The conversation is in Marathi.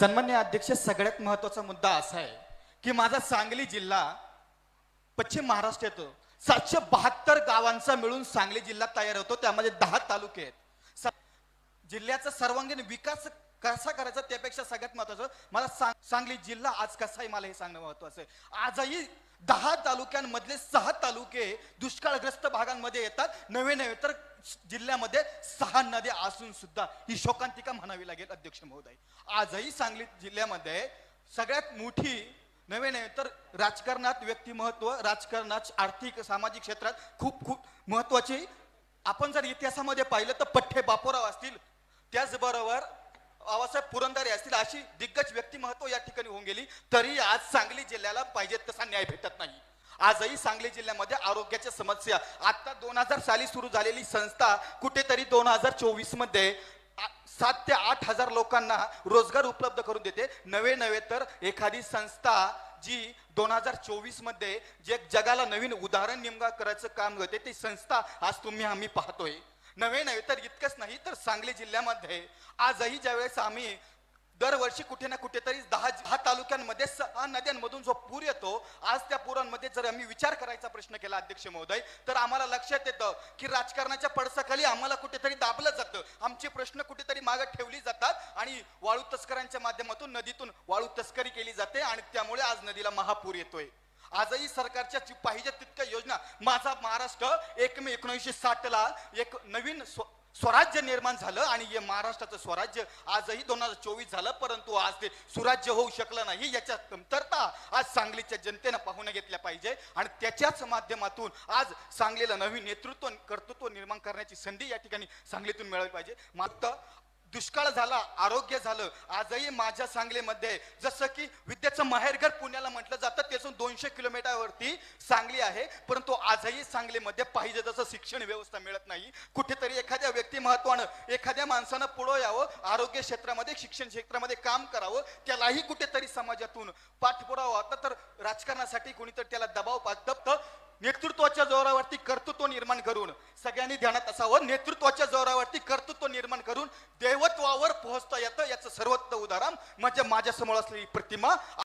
सन्मान्य अध्यक्ष सगळ्यात महत्त्वाचा मुद्दा असा आहे की माझा सांगली जिल्हा पश्चिम महाराष्ट्र येतो. सातशे बहात्तर गावांचा मिळून सांगली जिल्हा तयार होतो. त्यामध्ये दहा तालुके आहेत. जिल्ह्याचा सर्वांगीण विकास कसा करायचा त्यापेक्षा सगळ्यात महत्वाचं मला सांग- सांगली जिल्हा आज कसा आहे मला हे सांगणं महत्वाचं आहे. आजही दहा तालुक्यांमधले सहा तालुके दुष्काळग्रस्त भागांमध्ये येतात. नवे नवे तर जिल्ह्यामध्ये सहा नद्या असून सुद्धा ही शोकांतिका म्हणावी लागेल अध्यक्ष महोदय. आजही सांगली जिल्ह्यामध्ये सगळ्यात मोठी नवे नवे तर राजकारणात व्यक्तिमत्व राजकारणात आर्थिक सामाजिक क्षेत्रात खूप खूप महत्त्वाचे. आपण जर इतिहासामध्ये पाहिलं तर पठ्ठे बापूराव असतील. त्याचबरोबर बाबासाहेब पुरंदरे असतील अशी दिग्गज व्यक्तिमत्व या ठिकाणी होऊन गेली. तरी आज सांगली जिल्ह्याला पाहिजे तसा न्याय भेटत नाही. आजही सांगली जिल्ह्यामध्ये आरोग्याच्या समस्या. आता दोन हजार साली सुरू झालेली संस्था कुठेतरी दोन हजार चोवीसमध्ये सात ते आठ हजार लोकांना रोजगार उपलब्ध करून देते. नवे नवे तर एखादी संस्था जी दोन हजार चोवीसमध्ये जे जगाला नवीन उदाहरण नेमका करायचं काम करते ती संस्था आज तुम्ही आम्ही पाहतोय. नव्हे नव्हे तर इतकंच नाही तर सांगली जिल्ह्यामध्ये आजही ज्यावेळेस आम्ही दरवर्षी कुठे ना कुठेतरी दहा दहा तालुक्यांमध्ये सहा नद्यांमधून जो पूर येतो आज त्या पुरांमध्ये जर आम्ही विचार करायचा प्रश्न केला अध्यक्ष महोदय तर आम्हाला लक्षात येतं की राजकारणाच्या पडसाखाली आम्हाला कुठेतरी दाबलं जातं. आमचे प्रश्न कुठेतरी मागे ठेवली जातात आणि वाळू तस्करांच्या माध्यमातून नदीतून वाळू तस्करी केली जाते आणि त्यामुळे आज नदीला महापूर येतोय. आजही सरकारच्या पाहिजे तितक्या योजना माझा महाराष्ट्र एक मे एकोणीसशे साठला एक नवीन स्व- स्वराज्य निर्माण झालं आणि हे महाराष्ट्राचं स्वराज्य आजही दोन हजार चोवीस झालं परंतु आज ते सुराज्य होऊ शकलं नाही. याच्या कमतरता आज सांगलीच्या जनतेनं पाहून घेतल्या पाहिजे आणि त्याच्याच माध्यमातून आज सांगलीला नवीन नेतृत्व कर्तृत्व निर्माण करण्याची संधी या ठिकाणी सांगलीतून मिळाली पाहिजे. मात्र दुष्काळ झाला आरोग्य झालं आजही माझ्या सांगलीमध्ये जसं की विद्याचं माहेरघर पुण्याला म्हटलं जातं त्यातून दोनशे किलोमीटरवरती सांगली आहे. परंतु आजही सांगलीमध्ये पाहिजे तसं शिक्षण व्यवस्था मिळत नाही. कुठेतरी एखाद्या व्यक्तिमत्वानं एखाद्या माणसानं पुढं यावं आरोग्य क्षेत्रामध्ये शिक्षण क्षेत्रामध्ये काम करावं त्यालाही कुठेतरी समाजातून पाठपुरावा होता. तर राजकारणासाठी कोणीतरी त्याला दबाव पाठतं नेतृत्वाच्या जोरावरती कर्तृत्व निर्माण करून सगळ्यांनी ध्यानात असावं. नेतृत्वाच्या जोरावरती कर्तृत्व निर्माण करून देवत्वावर पोहोचता येतं याचं सर्वोत्तम उदाहरण म्हणजे माझ्यासमोर असलेली प्रतिमा.